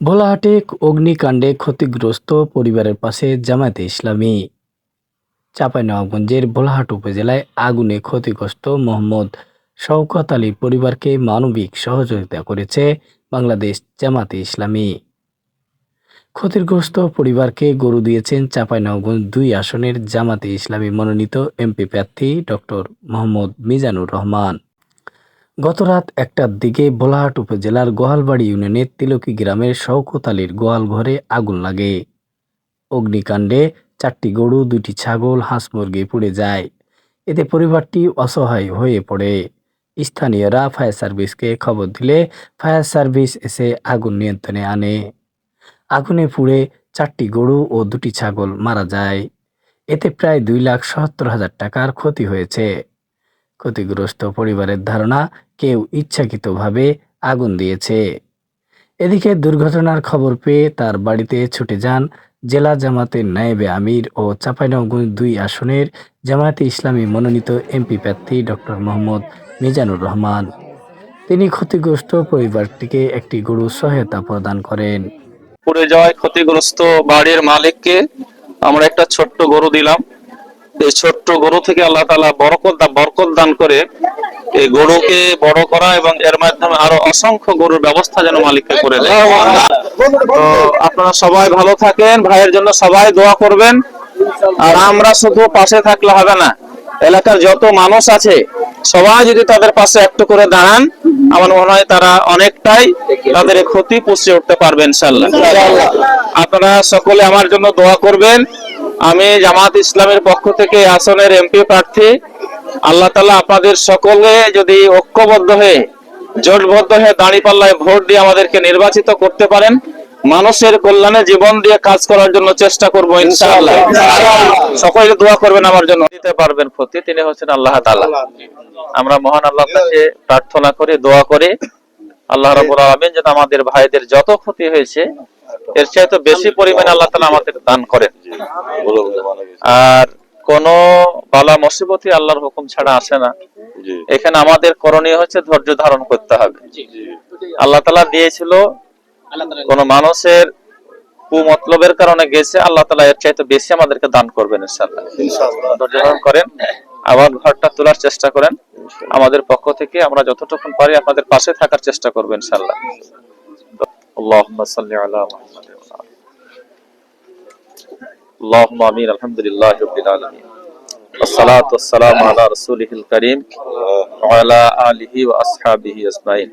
ভোলাহাটে অগ্নিকাণ্ডে ক্ষতিগ্রস্ত পরিবারের পাশে জামায়াতে ইসলামী। চাঁপাইনবাবগঞ্জের ভোলাহাট উপজেলায় আগুনে ক্ষতিগ্রস্ত মোহাম্মদ শওকত আলীর পরিবারকে মানবিক সহযোগিতা করেছে বাংলাদেশ জামাতে ইসলামী। ক্ষতিগ্রস্ত পরিবারকে গরু দিয়েছেন চাঁপাইনবাবগঞ্জ দুই আসনের জামাতে ইসলামী মনোনীত এমপি প্রার্থী ডক্টর মোহাম্মদ মিজানুর রহমান। গতরাত একটার দিকে ভোলাহাট উপজেলার গোহালবাড়ি ইউনিয়নের তিলকি গ্রামের শওকত আলীর গোয়াল ঘরে আগুন লাগে। অগ্নিকাণ্ডে চারটি গরু দুটি ছাগল, হাঁস মুরগি পুড়ে যায়। এতে পরিবারটি অসহায় হয়ে পড়ে। স্থানীয়রা ফায়ার সার্ভিসকে খবর দিলে ফায়ার সার্ভিস এসে আগুন নিয়ন্ত্রণে আনে। আগুনে পুড়ে চারটি গরু ও দুটি ছাগল মারা যায়। এতে প্রায় দুই লাখ সত্তর হাজার টাকার ক্ষতি হয়েছে। ক্ষতিগ্রস্ত পরিবারের ধারণা কেউ ইচ্ছাকৃতভাবে আগুন দিয়েছে। এদিকে দুর্ঘটনার খবর পেয়ে তার বাড়িতে ছুটে যান জেলা জামাতের নায়েবে আমির ও চাঁপাইনবাবগঞ্জ দুই আসনের জামায়াতে ইসলামী মনোনীত এমপি প্রার্থী ডক্টর মোহাম্মদ মিজানুর রহমান। তিনি ক্ষতিগ্রস্ত পরিবারটিকে একটি গরু সহায়তা প্রদান করেন। পুড়ে যাওয়ায় ক্ষতিগ্রস্ত বাড়ির মালিককে আমরা একটা ছোট্ট গরু দিলাম। এই ছোট্ট গরু থেকে আল্লাহ তালা বরকত বরকত দান করে এই গরুকে বড় করা এবং এর মাধ্যমে আরও অসংখ্য গরুর ব্যবস্থা যেন মালিককে করে দেয়। তো আপনারা সবাই ভালো থাকেন ভাইয়ের জন্য সবাই দোয়া করবেন। আর আমরা শুধু পাশে থাকলে হবে না এলাকার যত মানুষ আছে সবাই যদি তাদের পাশে একটু করে দাঁড়ান আমার মনে হয় তারা অনেকটাই তাদের ক্ষতি পুষিয়ে উঠতে পারবে ইনশাল্লাহ আপনারা সকলে আমার জন্য দোয়া করবেন। আমি জামাত ইসলামের পক্ষ থেকে আসনের এমপি প্রার্থী আল্লাহ তালা আপনাদের সকলে যদি ঐক্যবদ্ধ হয়ে জোটবদ্ধ হয়ে দাঁড়িপাল্লায় ভোট দিয়ে আমাদেরকে নির্বাচিত করতে পারেন মানুষের কল্যাণে জীবন দিয়ে কাজ করার জন্য চেষ্টা করব ইনশাআল্লাহ। সকলে দোয়া করবেন আমার জন্য দিতে পারবেন ক্ষতি তিনি হচ্ছেন আল্লাহ তাআলা। আমরা মহান আল্লাহর কাছে প্রার্থনা করি দোয়া করি। আল্লাহ রাব্বুল আলামিন যেন আমাদের ভাইদের যত ক্ষতি হয়েছে এর চাইতে বেশি পরিমাণে আল্লাহ তাআলা আমাদের দান করেন। আর কোন বালা মুসিবতই আল্লাহর হুকুম ছাড়া আসে না। এখানে আমাদের করণীয় হচ্ছে ধৈর্য ধারণ করতে হবে। আল্লাহ তালা দিয়েছিল কোন মানুষের কুমতলবের কারণে গেছে আল্লাহ তালা এর চাইতে বেশি আমাদেরকে দান করবেন ইনশাআল্লাহ। ধৈর্য ধারণ করেন আবার ঘরটা তোলার চেষ্টা করেন। আমাদের পক্ষ থেকে আমরা যতটুকু পারি আপনাদের পাশে থাকার চেষ্টা করবেন ইনশাআল্লাহ। اللهم صل على محمد وعلى آله اللهم امين الحمد لله رب العالمين والصلاة والسلام على رسوله الكريم وعلى آله وأصحابه أجمعين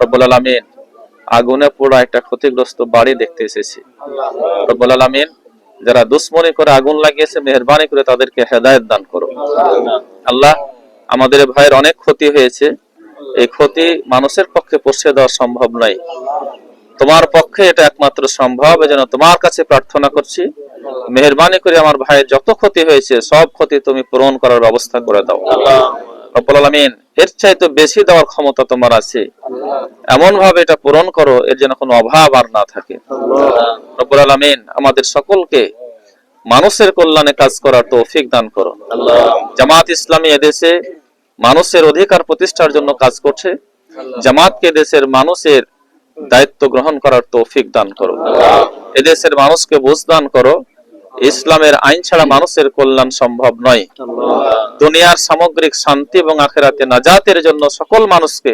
রব্বুল আলামিন আগুনে পোড়া একটা ক্ষতিগ্রস্ত বাড়ি দেখতে এসেছি রব্বুল আলামিন যারা দুশ্মনী করে আগুন লাগিয়েছে মেহেরবানি করে তাদেরকে হেদায়েত দান করো আল্লাহ আমাদের এই ভাইয়ের অনেক ক্ষতি হয়েছে এই ক্ষতি মানুষের পক্ষে পোষে দেওয়া সম্ভব নয় তোমার পক্ষে এটা একমাত্র সম্ভব, এজন্য তোমার কাছে প্রার্থনা করছি। মেহেরবানি করে আমার ভাইয়ের যত ক্ষতি হয়েছে, সব ক্ষতি তুমি পূরণ করার ব্যবস্থা করে দাও। রব্বুল এর চাইতে বেশি দেওয়ার ক্ষমতা তোমার আছে। এমন ভাবে এটা পূরণ করো, এর যেন কোনো অভাব আর না থাকে। রব্বুল আলামিন, আমাদের সকলকে মানুষের কল্যাণে কাজ করার তৌফিক দান করো। জামাত ইসলামী এদেশে মানুষের অধিকার প্রতিষ্ঠার জন্য কাজ করছে। জামাতকে দেশের মানুষের দায়িত্ব গ্রহণ করার তৌফিক দান করো। এদেশের মানুষকে বুঝ দান করো ইসলামের আইন ছাড়া মানুষের কল্যাণ সম্ভব নয়। দুনিয়ার সামগ্রিক শান্তি এবং আখেরাতে নাজাতের জন্য সকল মানুষকে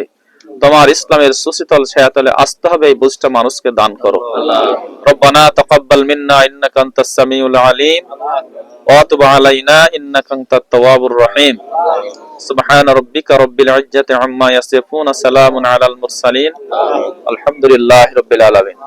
তোমার ইসলামের সুশীতল ছায়াতলে আসতে হবে, এই বুঝটা মানুষকে দান করো। রব্বানা তাকাব্বাল মিন্না ইন্নাকা আনতাস সামিউল আলিম, ওয়া তুব আলাইনা ইন্নাকা আনতাত তাওয়াবুর রহিম। সুবহান রাব্বিকা রাব্বিল ইজ্জাতি আম্মা ইয়াসিফুন সালামুন আলাল মুরসালিন। আলহামদুলিল্লাহি রাব্বিল আলামিন।